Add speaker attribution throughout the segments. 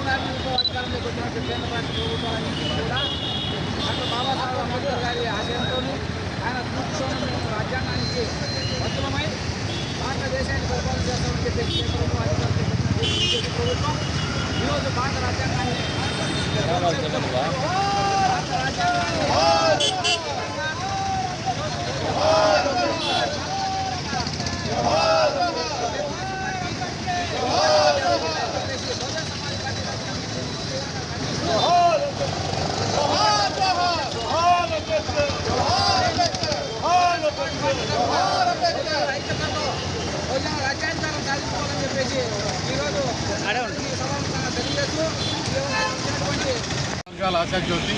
Speaker 1: మూడు అధికారంలోకి వచ్చినట్టు కేంద్ర రాష్ట్ర ప్రభుత్వాలన్నింటినీ కూడా బాబాసాహెబ్ అంబేద్కర్ గారి ఆయన స్ఫూర్తితోనూ మేము రాజ్యాంగానికి బద్దులమై భారతదేశాన్ని పరిపాలన చేస్తామని చెప్పి కేంద్ర బీజేపీ ప్రభుత్వం ఈరోజు భారత రాజ్యాంగాన్ని భారత రాజ్యాంగాన్ని ఐక్యతతో బహుజన రాజ్యాంగాన్ని సాధించుకోవాలని చెప్పేసి ఈరోజు ఈ
Speaker 2: ఆశాజ్యోతి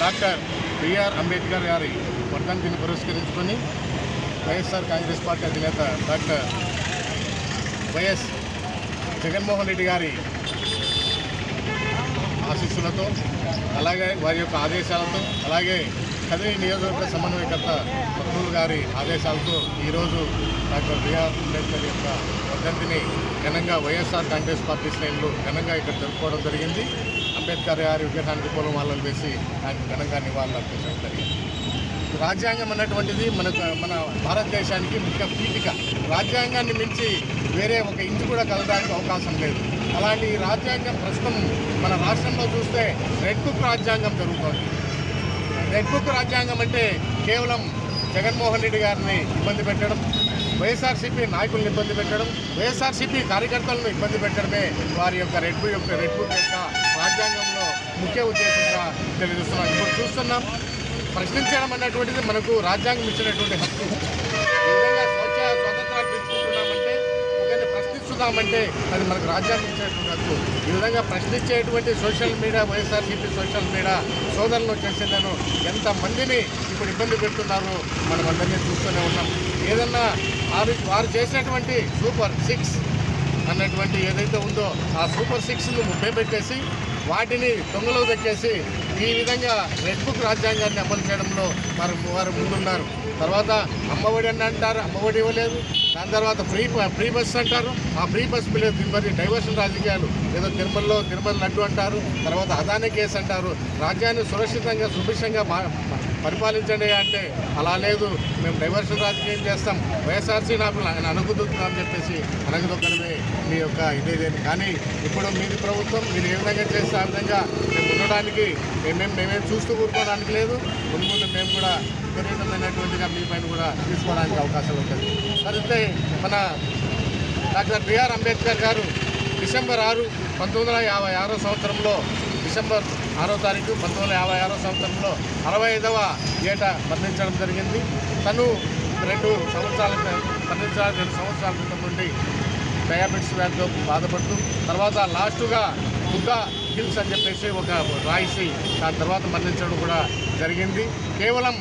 Speaker 2: డాక్టర్ బిఆర్ అంబేద్కర్ గారి వర్ధంతిని పురస్కరించుకొని వైఎస్ఆర్ కాంగ్రెస్ పార్టీ అధినేత డాక్టర్ వైఎస్ జగన్మోహన్ రెడ్డి గారి ఆశీస్సులతో అలాగే వారి యొక్క ఆదేశాలతో అలాగే కదిరి నియోజకవర్గ సమన్వయకర్త భక్తులు గారి ఆదేశాలతో ఈరోజు డాక్టర్ బిఆర్ అంబేద్కర్ యొక్క వర్ధంతిని ఘనంగా వైఎస్ఆర్ కాంగ్రెస్ పార్టీ శ్రేణులు ఘనంగా ఇక్కడ జరుపుకోవడం జరిగింది. అంబేద్కర్ గారి విగ్రహానికి పూలం వాళ్ళని వేసి ఆయనకు ఘనంగా నివాళులు అర్పించడం జరిగింది. రాజ్యాంగం అన్నటువంటిది మనకు మన భారతదేశానికి ముఖ్య పీఠిక. రాజ్యాంగాన్ని మించి వేరే ఒక ఇంటి కూడా కలడానికి అవకాశం లేదు. అలాంటి ఈ రాజ్యాంగం ప్రస్తుతం మన రాష్ట్రంలో చూస్తే రెడ్ బుక్ రాజ్యాంగం జరుగుతోంది. రెడ్ బుక్ రాజ్యాంగం అంటే కేవలం జగన్మోహన్ రెడ్డి గారిని ఇబ్బంది పెట్టడం వైఎస్ఆర్సీపీ నాయకులను ఇబ్బంది పెట్టడం వైఎస్ఆర్సీపీ కార్యకర్తలను ఇబ్బంది పెట్టడమే వారి యొక్క రెడ్ బుక్ యొక్క రెడ్ బుక్ యొక్క రాజ్యాంగంలో ముఖ్య ఉద్దేశంగా తెలియజేస్తున్నాం. ఇప్పుడు చూస్తున్నాం ప్రశ్నించడం అన్నటువంటిది మనకు రాజ్యాంగం ఇచ్చినటువంటి హక్కు. ప్రశ్నిస్తున్నామంటే అది మనకు రాజ్యాంగం ఇచ్చేటువంటి హక్కు. ఈ విధంగా ప్రశ్నించేటువంటి social media YSRCP social media సోదరులు వచ్చేసిందను ఎంతమందిని ఇప్పుడు ఇబ్బంది పెడుతున్నారు మనం అందరినీ చూస్తూనే ఉన్నాం. ఏదన్నా వారు వారు చేసినటువంటి సూపర్ సిక్స్ అన్నటువంటి ఏదైతే ఉందో ఆ సూపర్ సిక్స్ను ముప్పై పెట్టేసి వాటిని దొంగలో దక్కేసి ఈ విధంగా రెడ్ బుక్ రాజ్యాంగాన్ని అమలు చేయడంలో వారు వారు ముందున్నారు. తర్వాత అమ్మఒడి అని అంటారు అమ్మఒడి ఇవ్వలేదు. దాని తర్వాత ఫ్రీ ఫ్రీ బస్ అంటారు. ఆ ఫ్రీ బస్ లేదు మరి డైవర్షన్ రాజకీయాలు ఏదో తిరుమలలో తిరుమల లడ్డు అంటారు. తర్వాత అదాని కేసు అంటారు. రాజ్యాన్ని సురక్షితంగా సుభిక్షంగా మా పరిపాలించండి అంటే అలా లేదు. మేము డైవర్షన్ రాజకీయం చేస్తాం. వైఎస్ఆర్సీ నాకు అని చెప్పేసి అనగదొక్కడమే మీ యొక్క ఇదేదేమి కానీ ఇప్పుడు మీది ప్రభుత్వం మీరు ఏ విధంగా చేస్తే ఆ విధంగా మేము ఉండడానికి మేమేం మేమేం చూస్తూ కూరుకోవడానికి లేదు. ముందు ముందు మేము కూడా విపరీతమైనటువంటిగా మీ పైన కూడా తీసుకోవడానికి అవకాశం ఉంటుంది సరిస్తే మన డాక్టర్ బిఆర్ అంబేద్కర్ గారు డిసెంబర్ ఆరు పంతొమ్మిది వందల యాభై ఆరో సంవత్సరంలో డిసెంబర్ ఆరో తారీఖు పంతొమ్మిది వందల యాభై ఆరో సంవత్సరంలో అరవై ఐదవ ఏట మరణించడం జరిగింది. తను రెండు సంవత్సరాల మరణించాల రెండు సంవత్సరాల క్రితం నుండి డయాబెటిస్ వ్యాధితో బాధపడుతూ తర్వాత లాస్టుగా బుద్ధ హిల్స్ అని చెప్పేసి ఒక రాయిసి దాని తర్వాత మరణించడం కూడా జరిగింది. కేవలం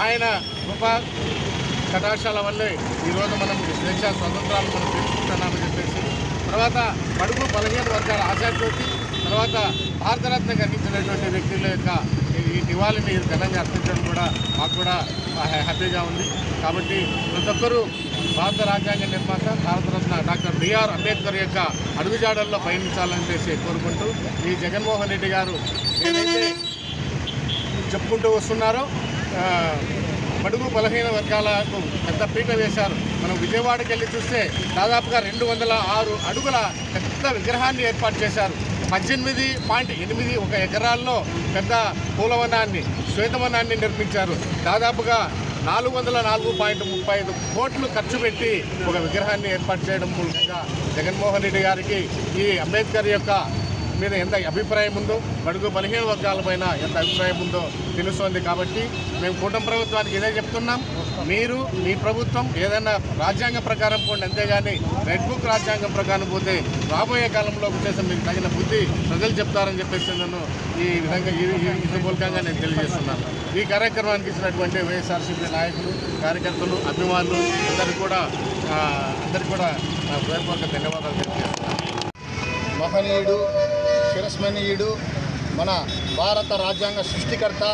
Speaker 2: ఆయన కృప కటాశాల వల్లే ఈరోజు మనం స్వేచ్ఛ స్వతంత్రాలు మనం తెలుసుకుంటున్నామని చెప్పేసి తర్వాత బడుగు బలహీన వర్గాల ఆశాజ్యోతి తర్వాత భారతరత్న కనిపించినటువంటి వ్యక్తుల యొక్క ఈ- ఈ నివాళిని ఘనంగా అర్పించడం కూడా మాకు కూడా హ్యాపీగా ఉంది. కాబట్టి ప్రతి ఒక్కరూ భారత రాజ్యాంగ నిర్మాత భారతరత్న డాక్టర్ బిఆర్ అంబేద్కర్ యొక్క అడుగుజాడల్లో పయనించాలని చేసి కోరుకుంటూ ఈ జగన్మోహన్ రెడ్డి గారు ఏదైతే చెప్పుకుంటూ వస్తున్నారో ఆ, బడుగు బలహీన వర్గాలకు పెద్ద పీట వేశారు. మనం విజయవాడకి వెళ్ళి చూస్తే దాదాపుగా రెండు వందల ఆరు అడుగుల పెద్ద విగ్రహాన్ని ఏర్పాటు చేశారు. పద్దెనిమిది పాయింట్ ఎనిమిది ఒక ఎకరాల్లో పెద్ద పూలవనాన్ని శ్వేతవనాన్ని నిర్మించారు. దాదాపుగా నాలుగు వందల నాలుగు పాయింట్ ముప్పై ఐదు కోట్లు ఖర్చు పెట్టి ఒక విగ్రహాన్ని ఏర్పాటు చేయడం మూలంగా జగన్మోహన్ రెడ్డి గారికి ఈ అంబేద్కర్ యొక్క మీద ఎంత అభిప్రాయం ఉందో బడుగు బలహీన వర్గాలపైన ఎంత అభిప్రాయం ఉందో తెలుస్తోంది కాబట్టి మేము కూటమి ప్రభుత్వానికి ఇదే చెప్తున్నాం. మీరు మీ ప్రభుత్వం ఏదైనా రాజ్యాంగ ప్రకారం పోండి అంతేగాని రెడ్ బుక్ రాజ్యాంగం ప్రకారం పోతే రాబోయే కాలంలో వచ్చేసి మీకు తగిన బుద్ధి ప్రజలు చెప్తారని చెప్పేసి నన్ను ఈ విధంగా ఈ ఇది మూలకంగా నేను తెలియజేస్తున్నాను. ఈ కార్యక్రమానికి ఇచ్చినటువంటి వైఎస్ఆర్సీపీ నాయకులు కార్యకర్తలు అభిమానులు అందరికీ కూడా అందరికీ కూడా నా హృదయపూర్వక ధన్యవాదాలు తెలియజేస్తున్నాను.
Speaker 3: మహనీయుడు చిరస్మరణీయుడు మన భారత రాజ్యాంగ సృష్టికర్త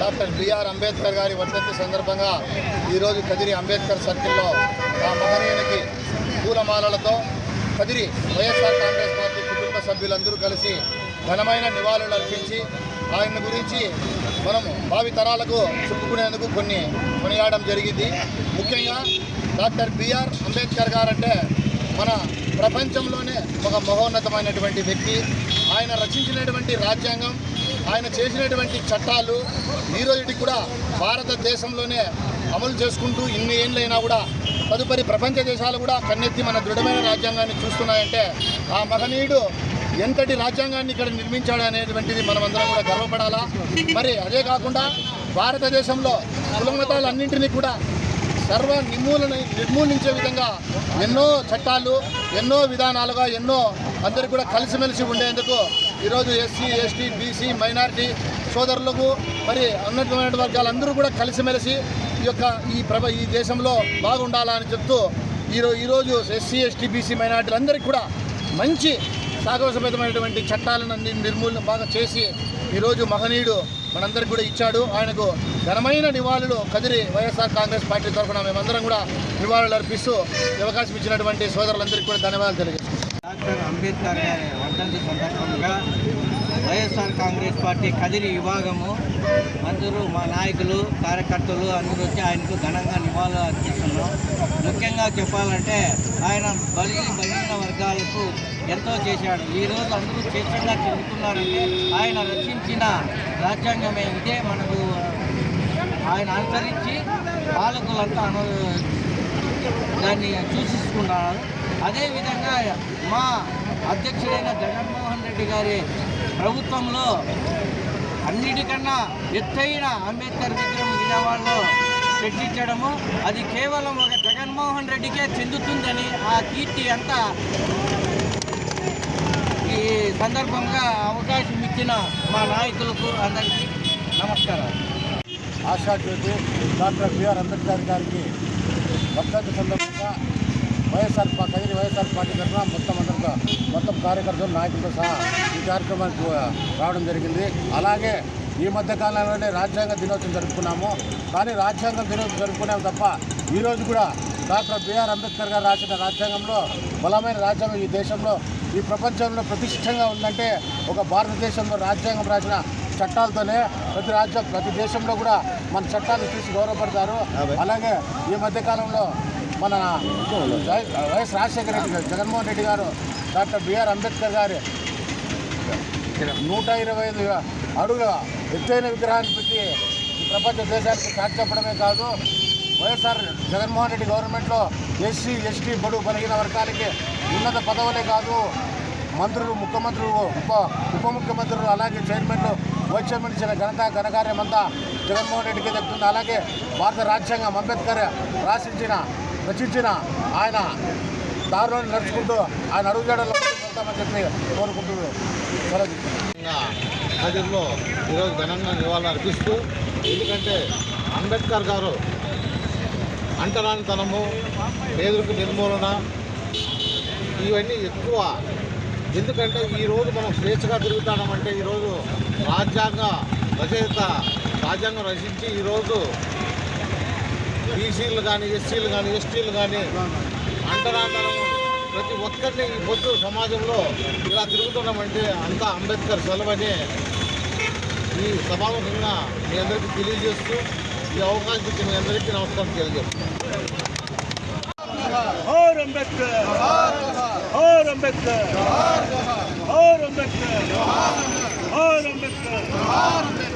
Speaker 3: డాక్టర్ బిఆర్ అంబేద్కర్ గారి వర్ధంతి సందర్భంగా ఈరోజు కదిరి అంబేద్కర్ సర్కిల్లో ఆ మహనీయునికి పూలమాలలతో కదిరి వైఎస్ఆర్ కాంగ్రెస్ పార్టీ కుటుంబ సభ్యులందరూ కలిసి ఘనమైన నివాళులు అర్పించి ఆయన గురించి మనము భావి తరాలకు చెప్పుకునేందుకు కొన్ని కొనియాడడం జరిగింది. ముఖ్యంగా డాక్టర్ బిఆర్ అంబేద్కర్ గారంటే మన ప్రపంచంలోనే ఒక మహోన్నతమైనటువంటి వ్యక్తి. ఆయన రచించినటువంటి రాజ్యాంగం ఆయన చేసినటువంటి చట్టాలు ఈరోజుకి కూడా భారతదేశంలోనే అమలు చేసుకుంటూ ఇన్ని ఏళ్ళైనా కూడా తదుపరి ప్రపంచ దేశాలు కూడా కన్నెత్తి మన దృఢమైన రాజ్యాంగాన్ని చూస్తున్నాయంటే ఆ మహనీయుడు ఎంతటి రాజ్యాంగాన్ని ఇక్కడ నిర్మించాడు అనేటువంటిది మనమందరం కూడా గర్వపడాలా? మరి అదే కాకుండా భారతదేశంలో కులమతాలన్నింటినీ కూడా సర్వ నిర్మూలన నిర్మూలించే విధంగా ఎన్నో చట్టాలు ఎన్నో విధానాలుగా ఎన్నో అందరికి కూడా కలిసిమెలిసి ఉండేందుకు ఈరోజు ఎస్సీ ఎస్టీ బీసీ మైనారిటీ సోదరులకు మరి ఉన్నతమైన వర్గాలందరూ కూడా కలిసిమెలిసి ఈ యొక్క ఈ ప్రభ ఈ దేశంలో బాగుండాలని చెప్తూ ఈరో ఈరోజు ఎస్సీ ఎస్టీ బీసీ మైనార్టీలందరికీ కూడా మంచి సాగవసమైనటువంటి చట్టాలను అన్ని నిర్మూలన బాగా చేసి ఈరోజు మహనీయుడు మనందరికి కూడా ఇచ్చాడు. ఆయనకు ఘనమైన నివాళులు కదిరి వైఎస్ఆర్ కాంగ్రెస్ పార్టీ తరఫున మేమందరం కూడా నివాళులు అర్పిస్తూ అవకాశం ఇచ్చినటువంటి సోదరులందరికీ కూడా ధన్యవాదాలు తెలియజేస్తాం
Speaker 4: డాక్టర్ అంబేద్కర్ గారి వర్ధంతి సందర్భంగా వైఎస్ఆర్ కాంగ్రెస్ పార్టీ కదిరి విభాగము అందరూ మా నాయకులు కార్యకర్తలు అందరూ వచ్చి ఆయనకు ఘనంగా నివాళులు అర్పిస్తున్నాం. ముఖ్యంగా చెప్పాలంటే ఆయన బలి బలిగిన వర్గాలకు ఎంతో చేశాడు. ఈరోజు అందరూ చేసేలా తిరుగుతున్నారంటే ఆయన రచించిన రాజ్యాంగమే ఇదే మనకు ఆయన అనుసరించి పాలకులంతా అను దాన్ని సూచిస్తున్నారు. అదేవిధంగా మా అధ్యక్షుడైన జగన్మోహన్ రెడ్డి గారి ప్రభుత్వంలో అన్నిటికన్నా ఎత్తైన అంబేద్కర్ విగ్రహం విజయవాడలో పెట్టించడము అది కేవలం ఒక జగన్మోహన్ రెడ్డికే చెందుతుందని ఆ కీర్తి అంతా ఈ సందర్భంగా అవకాశం ఇచ్చిన మా నాయకులకు అందరికీ నమస్కారం
Speaker 3: ఆశా జ్యోతి డాక్టర్ బిఆర్ అంబేద్కర్ గారికి వర్ధంతి సందర్భంగా వైఎస్ఆర్ కదిరి వైఎస్ఆర్ పార్టీ తరఫున మొత్తం అందరితో మొత్తం కార్యకర్తలు నాయకులతో సహా ఈ కార్యక్రమానికి రావడం జరిగింది. అలాగే ఈ మధ్య కాలంలోనే రాజ్యాంగ దినోత్సవం జరుపుకున్నాము. కానీ రాజ్యాంగ దినోత్సవం జరుపుకున్నాము తప్ప ఈరోజు కూడా డాక్టర్ బిఆర్ అంబేద్కర్ గారు రాసిన రాజ్యాంగంలో బలమైన రాజ్యాంగం ఈ దేశంలో ఈ ప్రపంచంలో ప్రతిష్టంగా ఉందంటే ఒక భారతదేశంలో రాజ్యాంగం రాసిన చట్టాలతోనే ప్రతి రాజ్యం ప్రతి దేశంలో కూడా మన చట్టాలు చూసి గౌరవపడతారు. అలాగే ఈ మధ్య కాలంలో మన వైఎస్ రాజశేఖర రెడ్డి గారు జగన్మోహన్ రెడ్డి గారు డాక్టర్ బిఆర్ అంబేద్కర్ గారు నూట ఇరవై ఐదు అడుగుల ఎత్తైన విగ్రహాన్ని పెట్టి ఈ ప్రపంచ దేశానికి చాటి చెప్పడమే కాదు వైఎస్ఆర్ జగన్మోహన్ రెడ్డి గవర్నమెంట్లో ఎస్సీ ఎస్టీ బడుగు బలిగిన వర్గాలకి ఉన్నత పదవులే కాదు మంత్రులు ముఖ్యమంత్రులు ఉప ఉప ముఖ్యమంత్రులు అలాగే చైర్మన్లు వచ్చేమనిచ్చిన ఘనత ఘనకార్యమంతా జగన్మోహన్ రెడ్డికి చెప్తుంది. అలాగే భారత రాజ్యాంగం అంబేద్కర్ రాసించిన రచించిన ఆయన దారిలో నడుచుకుంటూ ఆయన అడుగుజాడల్లో వెళ్తామని చెప్పి కోరుకుంటూ సెలవు
Speaker 5: ఈరోజు ఘనంగా నివాళులు అర్పిస్తూ ఎందుకంటే అంబేద్కర్ గారు అంటరానితనము పేదరిక నిర్మూలన ఇవన్నీ ఎక్కువ. ఎందుకంటే ఈరోజు మనం స్వేచ్ఛగా తిరుగుతామంటే ఈరోజు రాజ్యాంగ రచయిత రాజ్యాంగం రచించి ఈరోజు బీసీలు కానీ ఎస్సీలు కానీ ఎస్టీలు కానీ అంటరాంతరము ప్రతి ఒక్కరిని ఈ పొద్దు సమాజంలో ఇలా తిరుగుతున్నామంటే అంతా అంబేద్కర్ సెలవని ఈ సభాముఖంగా మీ అందరికీ తెలియజేస్తూ ఈ అవకాశం ఇచ్చిన మీ అందరికీ నమస్కారం తెలియజేస్తున్నాను.
Speaker 6: और अम्बेडकर और अम्बेडकर और अम्बेडकर